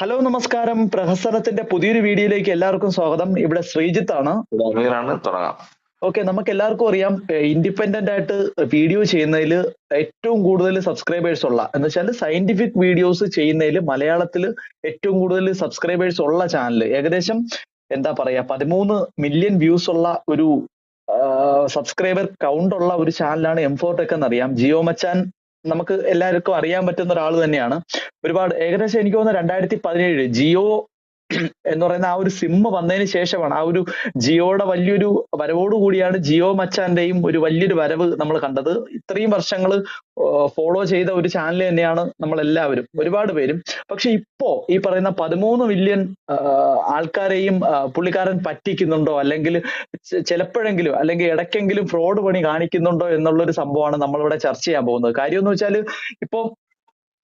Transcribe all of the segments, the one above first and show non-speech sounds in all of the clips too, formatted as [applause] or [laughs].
Hello നമസ്കാരം. പ്രഹസനത്തിന്റെ പുതിയൊരു വീഡിയോയിലേക്ക് എല്ലാവർക്കും സ്വാഗതം. ഇവിടെ ശ്രീജിത്ത് ആണ്. തുടങ്ങാം. ഓക്കെ നമുക്ക് എല്ലാവർക്കും അറിയാം ഇൻഡിപെൻഡന്റ് ആയിട്ട് വീഡിയോ ചെയ്യുന്നതിൽ ഏറ്റവും കൂടുതൽ സബ്സ്ക്രൈബേഴ്സ് ഉള്ള എന്ന് വെച്ചാൽ സയന്റിഫിക് വീഡിയോസ് ചെയ്യുന്നതിൽ മലയാളത്തിൽ ഏറ്റവും കൂടുതൽ സബ്സ്ക്രൈബേഴ്സ് ഉള്ള ചാനൽ ഏകദേശം എന്താ പറയാ പതിമൂന്ന് മില്യൺ വ്യൂസ് ഉള്ള ഒരു സബ്സ്ക്രൈബർ കൗണ്ട് ഉള്ള ഒരു ചാനലാണ് എം ഫോർടെക് എന്നറിയാം. ജിയോ മച്ചാൻ നമുക്ക് എല്ലാവർക്കും അറിയാൻ പറ്റുന്ന ഒരാൾ തന്നെയാണ്. ഒരുപാട് ഏകദേശം എനിക്ക് തോന്നുന്നു രണ്ടായിരത്തി പതിനേഴ് ജിയോ എന്ന് പറയുന്ന ആ ഒരു സിം വന്നതിന് ശേഷമാണ് ആ ഒരു ജിയോയുടെ വലിയൊരു വരവോട് കൂടിയാണ് ജിയോ മച്ചാന്റെയും ഒരു വലിയൊരു വരവ് നമ്മൾ കണ്ടത്. ഇത്രയും വർഷങ്ങൾ ഫോളോ ചെയ്ത ഒരു ചാനൽ തന്നെയാണ് നമ്മൾ എല്ലാവരും ഒരുപാട് പേരും. പക്ഷെ ഇപ്പോ ഈ പറയുന്ന പതിമൂന്ന് മില്യൺ ആൾക്കാരെയും പുള്ളിക്കാരൻ പറ്റിക്കുന്നുണ്ടോ? അല്ലെങ്കിൽ ചിലപ്പോഴെങ്കിലും അല്ലെങ്കിൽ ഇടയ്ക്കെങ്കിലും ഫ്രോഡ് പണി കാണിക്കുന്നുണ്ടോ എന്നുള്ളൊരു സംഭവമാണ് നമ്മളിവിടെ ചർച്ച ചെയ്യാൻ പോകുന്നത്. കാര്യം എന്ന് വെച്ചാൽ ഇപ്പൊ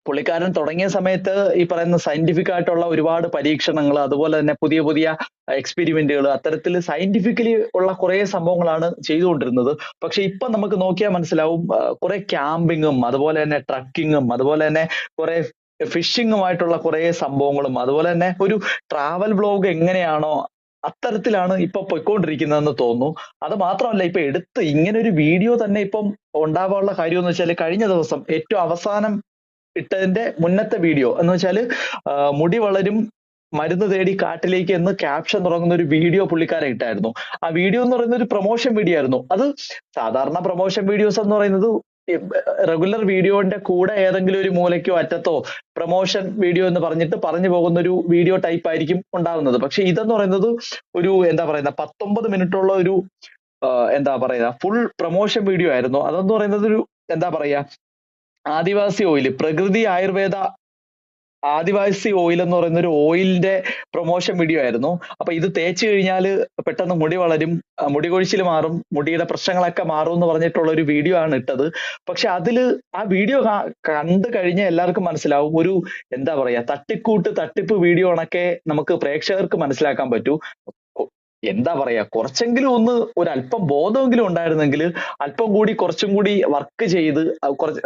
പുള്ളിക്കാരൻ തുടങ്ങിയ സമയത്ത് ഈ പറയുന്ന സയന്റിഫിക് ആയിട്ടുള്ള ഒരുപാട് പരീക്ഷണങ്ങൾ അതുപോലെ തന്നെ പുതിയ പുതിയ എക്സ്പെരിമെന്റുകൾ അത്തരത്തിൽ സയന്റിഫിക്കലി ഉള്ള കുറെ സംഭവങ്ങളാണ് ചെയ്തുകൊണ്ടിരുന്നത്. പക്ഷെ ഇപ്പൊ നമുക്ക് നോക്കിയാൽ മനസ്സിലാവും കുറെ ക്യാമ്പിങ്ങും അതുപോലെ തന്നെ ട്രക്കിങ്ങും അതുപോലെ തന്നെ കുറെ ഫിഷിങ്ങുമായിട്ടുള്ള കുറെ സംഭവങ്ങളും അതുപോലെ തന്നെ ഒരു ട്രാവൽ ബ്ലോഗ് എങ്ങനെയാണോ അത്തരത്തിലാണ് ഇപ്പൊ പൊയ്ക്കൊണ്ടിരിക്കുന്നതെന്ന് തോന്നുന്നു. അത് മാത്രമല്ല ഇപ്പൊ എടുത്ത് ഇങ്ങനെ ഒരു വീഡിയോ തന്നെ ഇപ്പം ഉണ്ടാവാനുള്ള കാര്യം എന്ന് വെച്ചാൽ കഴിഞ്ഞ ദിവസം ഏറ്റവും അവസാനം ഇട്ടതിന്റെ മുന്നത്തെ വീഡിയോ എന്ന് വെച്ചാൽ മുടി വളരും മരുന്ന് തേടി കാട്ടിലേക്ക് എന്ന് ക്യാപ്ഷൻ തുടങ്ങുന്ന ഒരു വീഡിയോ പുള്ളിക്കാരെ ഇട്ടായിരുന്നു. ആ വീഡിയോ എന്ന് പറയുന്ന ഒരു പ്രൊമോഷൻ വീഡിയോ ആയിരുന്നു. അത് സാധാരണ പ്രൊമോഷൻ വീഡിയോസ് എന്ന് പറയുന്നത് റെഗുലർ വീഡിയോന്റെ കൂടെ ഏതെങ്കിലും ഒരു മൂലയ്ക്കോ അറ്റത്തോ പ്രൊമോഷൻ വീഡിയോ എന്ന് പറഞ്ഞിട്ട് പറഞ്ഞു പോകുന്ന ഒരു വീഡിയോ ടൈപ്പ് ആയിരിക്കും ഉണ്ടാവുന്നത്. പക്ഷെ ഇതെന്ന് പറയുന്നത് ഒരു എന്താ പറയുന്ന പത്തൊമ്പത് മിനിറ്റുള്ള ഒരു എന്താ പറയുക ഫുൾ പ്രൊമോഷൻ വീഡിയോ ആയിരുന്നു. അതെന്ന് പറയുന്നത് ഒരു എന്താ പറയാ ആദിവാസി ഓയിൽ പ്രകൃതി ആയുർവേദ ആദിവാസി ഓയിൽ എന്ന് പറയുന്ന ഒരു ഓയിലിന്റെ പ്രൊമോഷൻ വീഡിയോ ആയിരുന്നു. അപ്പൊ ഇത് തേച്ച് കഴിഞ്ഞാൽ പെട്ടെന്ന് മുടി വളരും മുടി കൊഴിച്ചിൽ മാറും മുടിയുടെ പ്രശ്നങ്ങളൊക്കെ മാറും എന്ന് പറഞ്ഞിട്ടുള്ള ഒരു വീഡിയോ ആണ് ഇട്ടത്. പക്ഷെ അതിൽ ആ വീഡിയോ കണ്ടു കഴിഞ്ഞാൽ എല്ലാവർക്കും മനസ്സിലാവും. ഒരു എന്താ പറയാ തട്ടിക്കൂട്ട് തട്ടിപ്പ് വീഡിയോ ആണൊക്കെ നമുക്ക് പ്രേക്ഷകർക്ക് മനസ്സിലാക്കാൻ പറ്റൂ. എന്താ പറയാ കുറച്ചെങ്കിലും ഒന്ന് ഒരു അല്പം ബോധമെങ്കിലും ഉണ്ടായിരുന്നെങ്കിൽ അല്പം കൂടി കുറച്ചും കൂടി വർക്ക് ചെയ്ത് കുറച്ച്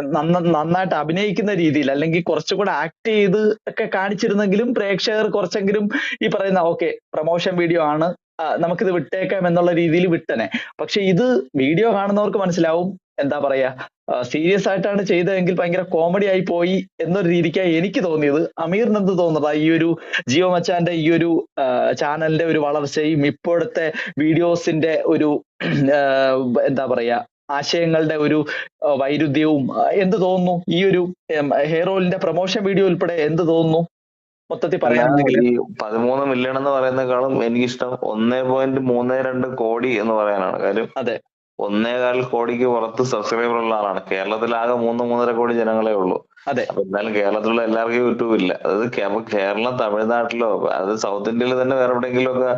നന്നായിട്ട് അഭിനയിക്കുന്ന രീതിയിൽ അല്ലെങ്കിൽ കുറച്ചും കൂടെ ആക്ട് ചെയ്ത് ഒക്കെ കാണിച്ചിരുന്നെങ്കിലും പ്രേക്ഷകർ കുറച്ചെങ്കിലും ഈ പറയുന്ന ഓക്കെ പ്രൊമോഷൻ വീഡിയോ ആണ് നമുക്കിത് വിട്ടേക്കാം എന്നുള്ള രീതിയിൽ വിട്ടനെ. പക്ഷെ ഇത് വീഡിയോ കാണുന്നവർക്ക് മനസ്സിലാവും എന്താ പറയാ സീരിയസ് ആയിട്ടാണ് ചെയ്തതെങ്കിൽ ഭയങ്കര കോമഡി ആയി പോയി എന്നൊരു രീതിക്കാണ് എനിക്ക് തോന്നിയത്. അമീറിന് എന്ത് തോന്നുന്നതാ ഈ ഒരു ജിയോ മച്ചാന്റെ ഈ ഒരു ചാനലിന്റെ ഒരു വളർച്ചയും ഇപ്പോഴത്തെ വീഡിയോസിന്റെ ഒരു എന്താ പറയാ ആശയങ്ങളുടെ ഒരു വൈരുദ്ധ്യവും എന്ത് തോന്നുന്നു? ഈ ഒരു ഹെയർ പ്രൊമോഷൻ വീഡിയോ ഉൾപ്പെടെ എന്ത് തോന്നുന്നു? മൊത്തത്തിൽ പറയുകയാണെങ്കിൽ ഈ പതിമൂന്ന് മില്യൺ എന്ന് പറയുന്നേക്കാളും എനിക്കിഷ്ടം ഒന്നേ പോയിന്റ് മൂന്ന് രണ്ട് കോടി എന്ന് പറയാനാണ്. കാര്യം അതെ. ഒന്നേകാൽ കോടിക്ക് പുറത്ത് സബ്സ്ക്രൈബർ ഉള്ള ആളാണ്. കേരളത്തിൽ ആകെ മൂന്ന് മൂന്നര കോടി ജനങ്ങളെ ഉള്ളൂ. അതെ. അപ്പൊ എന്നാലും കേരളത്തിലുള്ള എല്ലാവർക്കും യൂട്യൂബ് ഇല്ല അതായത് അപ്പൊ കേരളം തമിഴ്നാട്ടിലോ അത് സൗത്ത് ഇന്ത്യയിൽ തന്നെ വേറെ എവിടെയെങ്കിലും ഒക്കെ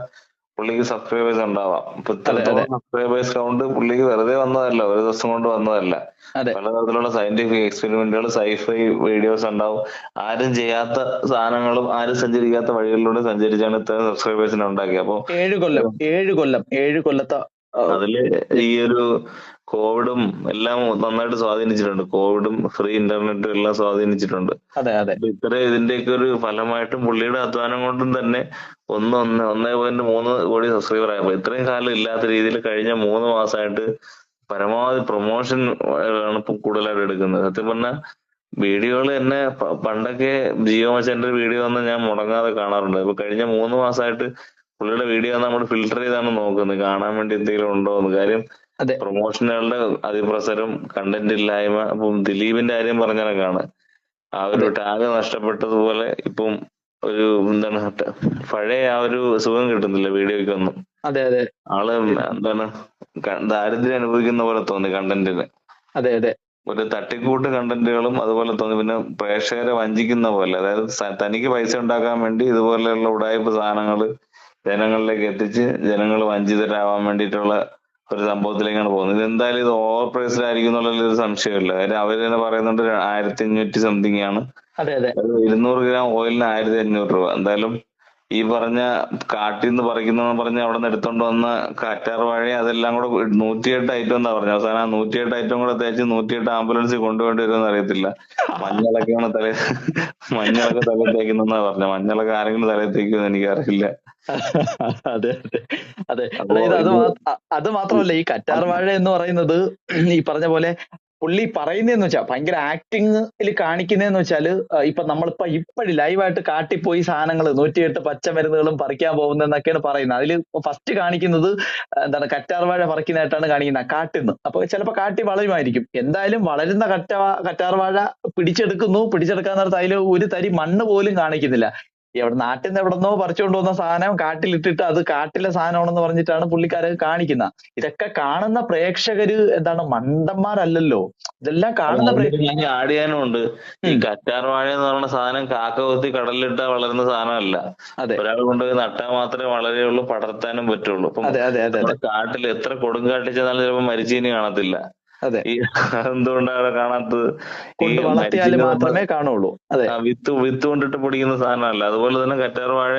പുള്ളിക്ക് സബ്സ്ക്രൈബേഴ്സ് ഉണ്ടാവാം. ഇപ്പൊ ഇത്രത്തോളം സബ്സ്ക്രൈബേഴ്സ് കൗണ്ട് പുള്ളിക്ക് വെറുതെ വന്നതല്ല. ഒരു ദിവസം കൊണ്ട് വന്നതല്ല. അതെ. പലതരത്തിലുള്ള സയന്റിഫിക് എക്സ്പെരിമെന്റുകൾ സൈഫൈ വീഡിയോസ് ഉണ്ടാവും. ആരും ചെയ്യാത്ത സാധനങ്ങളും ആരും സഞ്ചരിക്കാത്ത വഴികളിലൂടെ സഞ്ചരിച്ചാണ് ഇത്രയും സബ്സ്ക്രൈബേഴ്സിനെ ഉണ്ടാക്കിയത് അപ്പൊ ഏഴ് കൊല്ലം ഏഴ് കൊല്ലം ഏഴ് കൊല്ലത്തെ അതിൽ ഈ ഒരു കോവിഡും എല്ലാം നന്നായിട്ട് സ്വാധീനിച്ചിട്ടുണ്ട്. കോവിഡും ഫ്രീ ഇന്റർനെറ്റും എല്ലാം സ്വാധീനിച്ചിട്ടുണ്ട്. അതെ അതെ. അപ്പൊ ഇത്ര ഇതിന്റെയൊക്കെ ഒരു ഫലമായിട്ടും പുള്ളിയുടെ അധ്വാനം കൊണ്ടും തന്നെ ഒന്ന് ഒന്ന് ഒന്നേ പോയിന്റ് മൂന്ന് കോടി സബ്സ്ക്രൈബർ ആയപ്പോ ഇത്രയും കാലം ഇല്ലാത്ത രീതിയിൽ കഴിഞ്ഞ മൂന്ന് മാസമായിട്ട് പരമാവധി പ്രൊമോഷൻ ആണ് ഇപ്പൊ കൂടുതലായിട്ട് എടുക്കുന്നത്. സത്യം പറഞ്ഞാൽ വീഡിയോകൾ തന്നെ പണ്ടൊക്കെ ജിയോ മച്ചാന്റെ വീഡിയോ ഒന്നും ഞാൻ മുടങ്ങാതെ കാണാറുണ്ട്. ഇപ്പൊ കഴിഞ്ഞ മൂന്ന് മാസമായിട്ട് പുള്ളിയുടെ വീഡിയോ നമ്മൾ ഫിൽട്ടർ ചെയ്താണ് നോക്കുന്നത്. കാണാൻ വേണ്ടി എന്തെങ്കിലും ഉണ്ടോ എന്ന്. കാര്യം പ്രൊമോഷനുകളുടെ അതിപ്രസരം കണ്ടന്റ് ഇല്ലായ്മ ഇപ്പം ദിലീപിന്റെ കാര്യം പറഞ്ഞാണ് ആ ഒരു ടാഗ് നഷ്ടപ്പെട്ടതുപോലെ ഇപ്പം ഒരു എന്താണ് പഴയ ആ ഒരു സുഖം കിട്ടുന്നില്ല വീഡിയോയ്ക്കൊന്നും. അതെ അതെ. ആൾ എന്താണ് ദാരിദ്ര്യം അനുഭവിക്കുന്ന പോലെ തോന്നി കണ്ടന്റിന്. അതെ അതെ. ഒരു തട്ടിക്കൂട്ട് കണ്ടന്റുകളും അതുപോലെ തോന്നി. പിന്നെ പ്രേക്ഷകരെ വഞ്ചിക്കുന്ന പോലെ അതായത് തനിക്ക് പൈസ ഉണ്ടാക്കാൻ വേണ്ടി ഇതുപോലെയുള്ള ഉടായ്പ സാധനങ്ങൾ ജനങ്ങളിലേക്ക് എത്തിച്ച് ജനങ്ങൾ വഞ്ചിതരാവാൻ വേണ്ടിയിട്ടുള്ള ഒരു സംഭവത്തിലേക്കാണ് പോകുന്നത്. ഇത് എന്തായാലും ഇത് ഓവർ പ്രൈസ്ഡ് ആയിരിക്കും എന്നുള്ള ഒരു സംശയമില്ല കാര്യം അവർ തന്നെ പറയുന്നുണ്ട് ആയിരത്തി അഞ്ഞൂറ്റി സംതിങ് ആണ്. ഇരുന്നൂറ് ഗ്രാം ഓയിലിന് ആയിരത്തി അഞ്ഞൂറ് രൂപ. എന്തായാലും ഈ പറഞ്ഞ കാട്ടിൽ നിന്ന് പറിക്കുന്ന പറഞ്ഞ് അവിടെ നിന്ന് എടുത്തോണ്ട് വന്ന കറ്റാർ വാഴ അതെല്ലാം കൂടെ നൂറ്റിയെട്ട് ഐറ്റം എന്താ പറഞ്ഞു. അവസാനം ആ നൂറ്റിയെട്ട് ഐറ്റം കൂടെ തേച്ച് നൂറ്റിയെട്ട് ആംബുലൻസിൽ കൊണ്ടുപോകേണ്ടി വരുമെന്ന് അറിയത്തില്ല. മഞ്ഞളൊക്കെയാണ് തല [laughs] മഞ്ഞളൊക്കെ തല തേക്കുന്നെന്നാ പറഞ്ഞ. മഞ്ഞളൊക്കെ ആരെങ്കിലും തല തേക്കുമെന്ന് എനിക്കറിയില്ല. അതെ അതെ. അതെ. അതായത് അത് മാത്രമല്ല ഈ കറ്റാർ വാഴ എന്ന് പറയുന്നത് ഈ പറഞ്ഞ പോലെ പുള്ളി പറയുന്നതെന്ന് വെച്ചാൽ ഭയങ്കര ആക്ടിങ്ങിൽ കാണിക്കുന്നതെന്ന് വെച്ചാൽ ഇപ്പൊ നമ്മളിപ്പോ ഇപ്പഴ് ലൈവായിട്ട് കാട്ടിപ്പോയി സാധനങ്ങൾ നൂറ്റിയെട്ട് പച്ചമരുന്നുകളും പറിക്കാൻ പോകുന്നതെന്നൊക്കെയാണ് പറയുന്നത്. അതിൽ ഫസ്റ്റ് കാണിക്കുന്നത് എന്താണ് കറ്റാർവാഴ പറിക്കുന്നതായിട്ടാണ് കാണിക്കുന്നത് കാട്ടിന്ന്. അപ്പൊ ചിലപ്പോൾ കാട്ടി വളരുമായിരിക്കും. എന്തായാലും വളരുന്ന കറ്റ കറ്റാർവാഴ പിടിച്ചെടുക്കുന്നു. പിടിച്ചെടുക്കാൻ നേരത്ത് അതിൽ ഒരു തരി മണ്ണ് പോലും കാണിക്കുന്നില്ല. എവിടെ നാട്ടിൽ നിന്ന് എവിടെന്നോ പറിച്ചുകൊണ്ട് വന്ന സാധനം കാട്ടിലിട്ടിട്ട് അത് കാട്ടിലെ സാധനമാണെന്ന് പറഞ്ഞിട്ടാണ് പുള്ളിക്കാരെ കാണിക്കുന്നത് ഇതൊക്കെ കാണുന്ന പ്രേക്ഷകര് എന്താണ് മണ്ടന്മാരല്ലല്ലോ. ഇതെല്ലാം കാണുന്ന പ്രേക്ഷകർ ആഡ് ചെയ്യാനും ഉണ്ട്. ഈ ഉം. കറ്റാർ വാഴ എന്ന് പറയുന്ന സാധനം കാക്ക കൊത്തി കടലിലിട്ടാ വളരുന്ന സാധനമല്ല. അതെ. ഒരാൾ കൊണ്ടുപോയി നട്ടാൽ മാത്രമേ വളരെയുള്ളൂ പടർത്താനും പറ്റുള്ളൂ. അതെ അതെ അതെ അതെ. കാട്ടിൽ എത്ര കൊടുങ്കാട്ടിൽ ചെന്നാലും ചിലപ്പോ മരിച്ചീനി കാണത്തില്ല. ഈ എന്തുകൊണ്ടാണ് കാണാത്തത്? വളർത്തിയാൽ മാത്രമേ കാണുള്ളൂ. അതെ. വിത്ത് വിത്ത് കൊണ്ടിട്ട് പൊടിക്കുന്ന സാധനമല്ല. അതുപോലെ തന്നെ കറ്റാർ വാഴ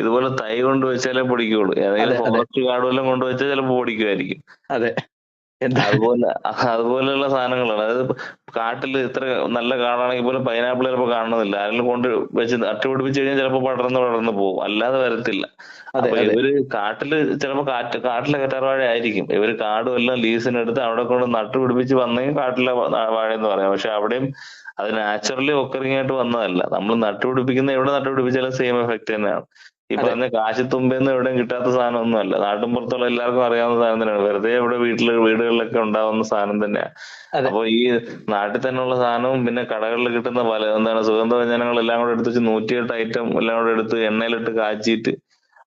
ഇതുപോലെ തൈ കൊണ്ട് വെച്ചാലേ പൊടിക്കുള്ളൂ. ഏതെങ്കിലും അതെ, അതെ. ഫോറസ്റ്റ് കാർഡ് വല്ലതും കൊണ്ടുവച്ചാൽ ചിലപ്പോൾ പൊടിക്കുമായിരിക്കും. അതെ. അതുപോലെ അതുപോലെയുള്ള സാധനങ്ങളാണ്. അതായത് കാട്ടിൽ ഇത്ര നല്ല കാടാണെങ്കിൽ പോലും പൈനാപ്പിൾ ചിലപ്പോൾ കാണുന്നില്ല ആരെങ്കിലും കൊണ്ട് വെച്ച് നട്ടുപിടിപ്പിച്ച് കഴിഞ്ഞാൽ ചിലപ്പോൾ പടർന്ന് പടർന്ന് പോകും അല്ലാതെ വരത്തില്ല. അതെ അപ്പൊ ഇവർ കാട്ടിൽ ചിലപ്പോ കാറ്റ് കാട്ടിലെ കറ്റാർവാഴ ആയിരിക്കും. ഇവർ കാടും എല്ലാം ലീസിനെടുത്ത് അവിടെ കൊണ്ട് നട്ടുപിടിപ്പിച്ച് വന്നെങ്കിൽ കാട്ടിലെ വാഴ എന്ന് പറയാം. പക്ഷെ അവിടെയും അത് നാച്ചുറലി ഒക്കറിങ് ആയിട്ട് വന്നതല്ല നമ്മൾ നട്ടുപിടിപ്പിക്കുന്ന എവിടെ നട്ടുപിടിപ്പിച്ചാലും സെയിം എഫക്ട് തന്നെയാണ്. ഈ. പറഞ്ഞ കാശിത്തുമ്പെന്ന് എവിടെയും കിട്ടാത്ത സാധനം ഒന്നുമല്ല. നാട്ടിൻപുറത്തുള്ള എല്ലാവർക്കും അറിയാവുന്ന സാധനം തന്നെയാണ്. വെറുതെ ഇവിടെ വീട്ടിൽ വീടുകളിലൊക്കെ ഉണ്ടാവുന്ന സാധനം തന്നെയാണ്. അപ്പൊ ഈ നാട്ടിൽ തന്നെയുള്ള സാധനവും പിന്നെ കടകളിൽ കിട്ടുന്ന പല എന്താണ് സുഗന്ധവ്യഞ്ജനങ്ങൾ എല്ലാം കൂടെ എടുത്ത് വെച്ച് നൂറ്റിയെട്ട് ഐറ്റം എല്ലാം കൂടെ എടുത്ത് എണ്ണയിലിട്ട് കാച്ചിട്ട്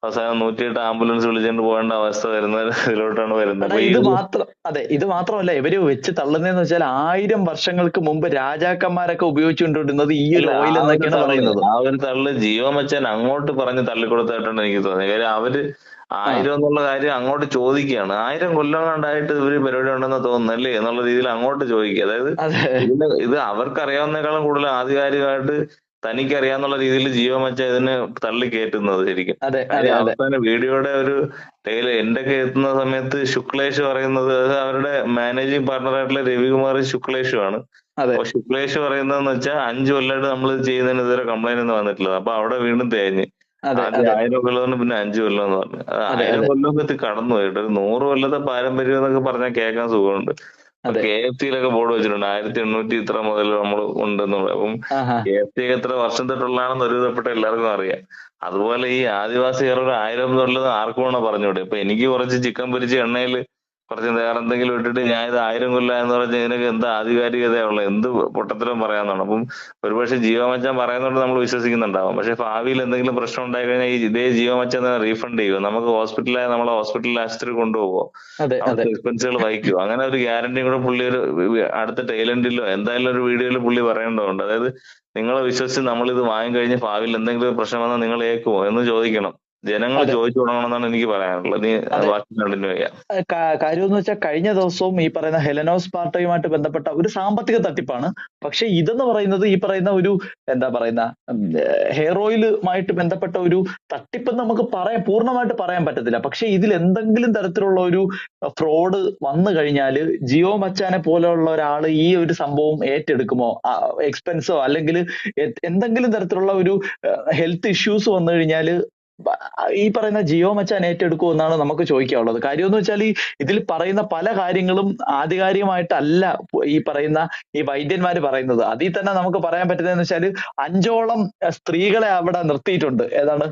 അവസാനം നൂറ്റിയെട്ട് ആംബുലൻസ് വിളിച്ചുകൊണ്ട് പോകേണ്ട അവസ്ഥ വരുന്ന [laughs] ഇതിലോട്ടാണ് വരുന്നത്. ഇത് മാത്രം അതെ ഇത് മാത്രമല്ല ഇവർ വെച്ച് തള്ളുന്നതെന്ന് വെച്ചാൽ ആയിരം വർഷങ്ങൾക്ക് മുമ്പ് രാജാക്കന്മാരൊക്കെ ഉപയോഗിച്ചുകൊണ്ടിരുന്നത് ഈ ഒരു ഓയിൽ എന്നൊക്കെയാണ് പറയുന്നത്. ആ ഒരു തള്ള് ജീവൻ വെച്ചാൽ അങ്ങോട്ട് പറഞ്ഞ് തള്ളിക്കൊടുത്തായിട്ടാണ് എനിക്ക് തോന്നിയത്. കാര്യം അവർ ആയിരം എന്നുള്ള കാര്യം അങ്ങോട്ട് ചോദിക്കുകയാണ്. ആയിരം കൊല്ലം കണ്ടായിട്ട് ഇവർ പരിപാടി ഉണ്ടെന്ന് തോന്നുന്നല്ലേ എന്നുള്ള രീതിയിൽ അങ്ങോട്ട് ചോദിക്കുക. അതായത് അതെ. ഇത് അവർക്ക് അറിയാവുന്നേക്കാളും കൂടുതൽ ആധികാരികമായിട്ട് തനിക്ക് അറിയാന്നുള്ള രീതിയിൽ ജിയോ വെച്ച ഇതിന് തള്ളി കയറ്റുന്നത് ശരിക്കും. അവസാന വീഡിയോയുടെ ഒരു ടൈൽ എന്റെ എത്തുന്ന സമയത്ത് ശുക്ലേഷ് പറയുന്നത് അത് അവരുടെ മാനേജിങ് പാർട്ണർ ആയിട്ടുള്ള രവികുമാർ ശുക്ലേഷുമാണ് അപ്പൊ ശുക്ലേഷ് പറയുന്നതെന്ന് വെച്ചാൽ അഞ്ചു കൊല്ലമായിട്ട് നമ്മൾ ചെയ്യുന്നതിന് ഇതുവരെ കംപ്ലൈന്റ് ഒന്നും വന്നിട്ടില്ല. അപ്പൊ അവിടെ വീണ്ടും തേഞ്ഞ്. ആയിരം കൊല്ലം പിന്നെ അഞ്ചു കൊല്ലം എന്ന് പറഞ്ഞു. ആയിരം കൊല്ലം കൊല്ലമൊക്കെ കടന്നു പോയിട്ട് ഒരു നൂറ് കൊല്ലത്തെ പാരമ്പര്യം എന്നൊക്കെ പറഞ്ഞാൽ കേൾക്കാൻ സുഖമുണ്ട്. കെ എഫ് സിയിലൊക്കെ ബോർഡ് വെച്ചിട്ടുണ്ട്. ആയിരത്തി എണ്ണൂറ്റി ഇത്ര മുതൽ നമ്മൾ ഉണ്ടെന്നുള്ളത് അപ്പം കെ എഫ് സി എത്ര വർഷം തൊട്ടുള്ളതാണെന്ന് ഒരുവിധപ്പെട്ട എല്ലാവർക്കും അറിയാം. അതുപോലെ ഈ ആദിവാസികളുടെ ആയിരം തൊള്ളത് ആർക്കും വേണോ പറഞ്ഞുകൂടെ? ഇപ്പൊ എനിക്ക് കുറച്ച് ചിക്കൻ പൊരിച്ച് എണ്ണയിൽ കുറച്ച് വേറെ എന്തെങ്കിലും ഇട്ടിട്ട് ഞാൻ ഇത് ആയിരം കൊല്ലം എന്ന് പറഞ്ഞ് ഇതിനൊക്കെ എന്താ ആധികാരികതയുള്ള എന്ത് പൊട്ടത്തരം പറയാന്നാണ്. അപ്പം ഒരുപക്ഷെ ജീവമച്ചാൻ പറയുന്നുണ്ട് നമ്മൾ വിശ്വസിക്കുന്നുണ്ടാവും. പക്ഷെ ഭാവിയിൽ എന്തെങ്കിലും പ്രശ്നം ഉണ്ടായി കഴിഞ്ഞാൽ ഈ ഇതേ ജീവമച്ചാൻ റീഫണ്ട് ചെയ്യുമോ നമുക്ക് ഹോസ്പിറ്റലായ നമ്മളെ ഹോസ്പിറ്റലിൽ ആശുപത്രി കൊണ്ടുപോകുമോ എക്സ്പെൻസുകൾ വഹിക്കുമോ അങ്ങനെ ഒരു ഗ്യാരണ്ടി കൂടെ പുള്ളി ഒരു അടുത്ത ടൈലന്റിലോ എന്തായാലും ഒരു വീഡിയോയിൽ പുള്ളി പറയേണ്ടതുണ്ട്. അതായത് നിങ്ങളെ വിശ്വസിച്ച് നമ്മൾ ഇത് വാങ്ങി കഴിഞ്ഞ് ഭാവിയിൽ എന്തെങ്കിലും പ്രശ്നം വന്നാൽ നിങ്ങൾ ഏക്കുമോ എന്ന് ചോദിക്കണം. ജനങ്ങൾ. ചോദിച്ചു തുടങ്ങണമെന്നാണ് എനിക്ക് പറയാനുള്ളത്. കാര്യം എന്ന് വെച്ചാൽ കഴിഞ്ഞ ദിവസവും ഈ പറയുന്ന ഹെലനോസ് പാർട്ടയുമായിട്ട് ബന്ധപ്പെട്ട ഒരു സാമ്പത്തിക തട്ടിപ്പാണ്. പക്ഷെ ഇതെന്ന് പറയുന്നത് ഈ പറയുന്ന ഒരു എന്താ പറയുന്ന ഹെയർ ഓയിലുമായിട്ട് ബന്ധപ്പെട്ട ഒരു തട്ടിപ്പ് നമുക്ക് പറയാൻ പൂർണമായിട്ട് പറയാൻ പറ്റത്തില്ല. പക്ഷെ ഇതിൽ എന്തെങ്കിലും തരത്തിലുള്ള ഒരു ഫ്രോഡ് വന്നു കഴിഞ്ഞാൽ ജിയോ മച്ചാനെ പോലെയുള്ള ഒരാൾ ഈ ഒരു സംഭവം ഏറ്റെടുക്കുമോ? എക്സ്പെൻസോ? അല്ലെങ്കിൽ എന്തെങ്കിലും തരത്തിലുള്ള ഒരു ഹെൽത്ത് ഇഷ്യൂസ് വന്നു കഴിഞ്ഞാൽ ഈ പറയുന്ന ജിയോ മച്ചാൻ ഏറ്റെടുക്കുമോ എന്നാണ് നമുക്ക് ചോദിക്കാനുള്ളത്. കാര്യം എന്ന് വെച്ചാൽ ഈ ഇതിൽ പറയുന്ന പല കാര്യങ്ങളും ആധികാരികമായിട്ടല്ല ഈ പറയുന്ന ഈ വൈദ്യന്മാർ പറയുന്നത്. അതിൽ തന്നെ നമുക്ക് പറയാൻ പറ്റുന്നതെന്ന് വെച്ചാൽ അഞ്ചോളം സ്ത്രീകളെ അവിടെ നിർത്തിയിട്ടുണ്ട്. ഏതാണ്?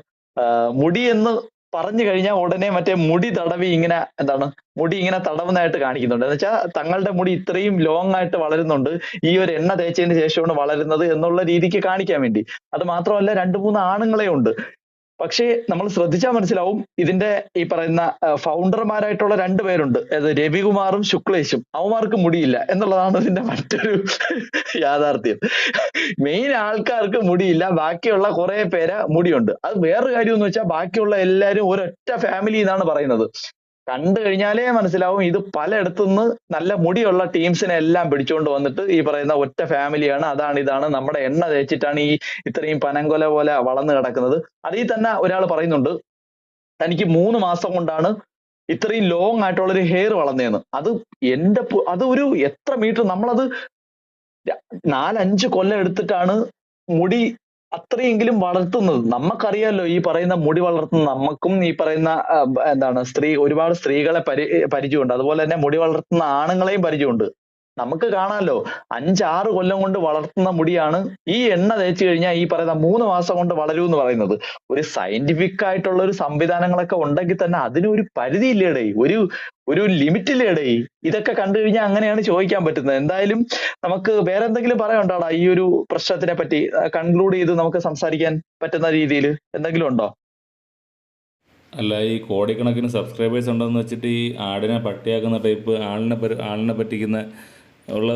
മുടി എന്ന് പറഞ്ഞു കഴിഞ്ഞാൽ ഉടനെ മറ്റേ മുടി തടവി ഇങ്ങനെ എന്താണ്? മുടി ഇങ്ങനെ തടവുന്നതായിട്ട് കാണിക്കുന്നുണ്ട്. എന്ന് വെച്ചാൽ തങ്ങളുടെ മുടി ഇത്രയും ലോങ് ആയിട്ട് വളരുന്നുണ്ട്. ഈ ഒരു എണ്ണ തേച്ചതിന് ശേഷമാണ് വളരുന്നത് എന്നുള്ള രീതിക്ക് കാണിക്കാൻ വേണ്ടി. അത് മാത്രമല്ല രണ്ടു മൂന്ന് ആണുങ്ങളെ ഉണ്ട്. പക്ഷേ നമ്മൾ ശ്രദ്ധിച്ചാൽ മനസ്സിലാവും ഇതിന്റെ ഈ പറയുന്ന ഫൗണ്ടർമാരായിട്ടുള്ള രണ്ടുപേരുണ്ട് അത് രവികുമാറും ശുക്ലേശും. അവന്മാർക്ക് മുടിയില്ല എന്നുള്ളതാണ് ഇതിന്റെ മറ്റൊരു യാഥാർത്ഥ്യം. മെയിൻ ആൾക്കാർക്ക് മുടിയില്ല ബാക്കിയുള്ള കുറെ പേര് മുടിയുണ്ട്. അത് വേറൊരു കാര്യം എന്ന് വെച്ചാൽ ബാക്കിയുള്ള എല്ലാവരും ഒരൊറ്റ ഫാമിലി എന്നാണ് പറയുന്നത്. കണ്ടു കഴിഞ്ഞാലേ മനസ്സിലാവും. ഇത് പലയിടത്തുനിന്ന് നല്ല മുടിയുള്ള ടീംസിനെ എല്ലാം പിടിച്ചുകൊണ്ട് വന്നിട്ട് ഈ പറയുന്ന ഒറ്റ ഫാമിലിയാണ്. അതാണ് ഇതാണ് നമ്മുടെ എണ്ണ തേച്ചിട്ടാണ് ഈ ഇത്രയും പനങ്കൊല പോലെ വളർന്നു കിടക്കുന്നത്. അതിൽ തന്നെ ഒരാൾ പറയുന്നുണ്ട് തനിക്ക് മൂന്ന് മാസം കൊണ്ടാണ് ഇത്രയും ലോങ് ആയിട്ടുള്ള ഒരു ഹെയർ വളർന്നതെന്ന് അത് എന്റെ അത് ഒരു എത്ര മീറ്റർ നമ്മളത് നാലഞ്ച് കൊല്ലം എടുത്തിട്ടാണ് മുടി അത്രയെങ്കിലും വളർത്തുന്നത്. നമുക്കറിയാലോ ഈ പറയുന്ന മുടി വളർത്തുന്ന നമുക്കും ഈ പറയുന്ന എന്താണ് സ്ത്രീ ഒരുപാട് സ്ത്രീകളെ പരി പരിചയമുണ്ട്. അതുപോലെ തന്നെ മുടി വളർത്തുന്ന ആണുങ്ങളെയും പരിചയമുണ്ട്. നമുക്ക് കാണാമല്ലോ അഞ്ചാറ് കൊല്ലം കൊണ്ട് വളർത്തുന്ന മുടിയാണ് ഈ എണ്ണ തേച്ച് കഴിഞ്ഞാൽ ഈ പറയുന്ന മൂന്ന് മാസം കൊണ്ട് വളരൂ എന്ന് പറയുന്നത്. ഒരു സയന്റിഫിക് ആയിട്ടുള്ള ഒരു സംവിധാനങ്ങളൊക്കെ ഉണ്ടെങ്കിൽ തന്നെ അതിനൊരു ഒരു ഇല്ലേടേ ഒരു ഒരു ലിമിറ്റില്ലേടേ. ഇതൊക്കെ കണ്ടു കഴിഞ്ഞാൽ അങ്ങനെയാണ് ചോദിക്കാൻ പറ്റുന്നത്. എന്തായാലും നമുക്ക് വേറെ എന്തെങ്കിലും പറയാനുണ്ടോടാ ഈ ഒരു പ്രശ്നത്തിനെ പറ്റി? കൺക്ലൂഡ് ചെയ്ത് നമുക്ക് സംസാരിക്കാൻ പറ്റുന്ന രീതിയിൽ എന്തെങ്കിലും ഉണ്ടോ? അല്ല ഈ കോടിക്കണക്കിന് സബ്സ്ക്രൈബേഴ്സ് ഉണ്ടെന്ന് വെച്ചിട്ട് ഈ ആടിനെ പട്ടിയാക്കുന്ന ടൈപ്പ് ആളിനെ ആളിനെ പറ്റിക്കുന്ന ഉള്ള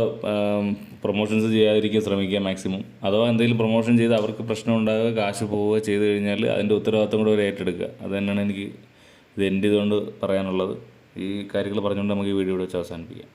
പ്രൊമോഷൻസ് ചെയ്യാതിരിക്കാൻ ശ്രമിക്കുക മാക്സിമം അഥവാ എന്തെങ്കിലും പ്രൊമോഷൻ ചെയ്ത് അവർക്ക് പ്രശ്നം ഉണ്ടാകുക കാശ് പോവുക ചെയ്ത് കഴിഞ്ഞാൽ അതിന്റെ ഉത്തരവാദിത്വം കൂടെ അവർ ഏറ്റെടുക്കുക. അത് തന്നെയാണ് എനിക്ക് ഇത് എന്റെ ഇതുകൊണ്ട് പറയാനുള്ളത്. ഈ കാര്യങ്ങൾ പറഞ്ഞുകൊണ്ട് നമുക്ക് ഈ വീഡിയോ ഇവിടെ വെച്ച് അവസാനിപ്പിക്കാം.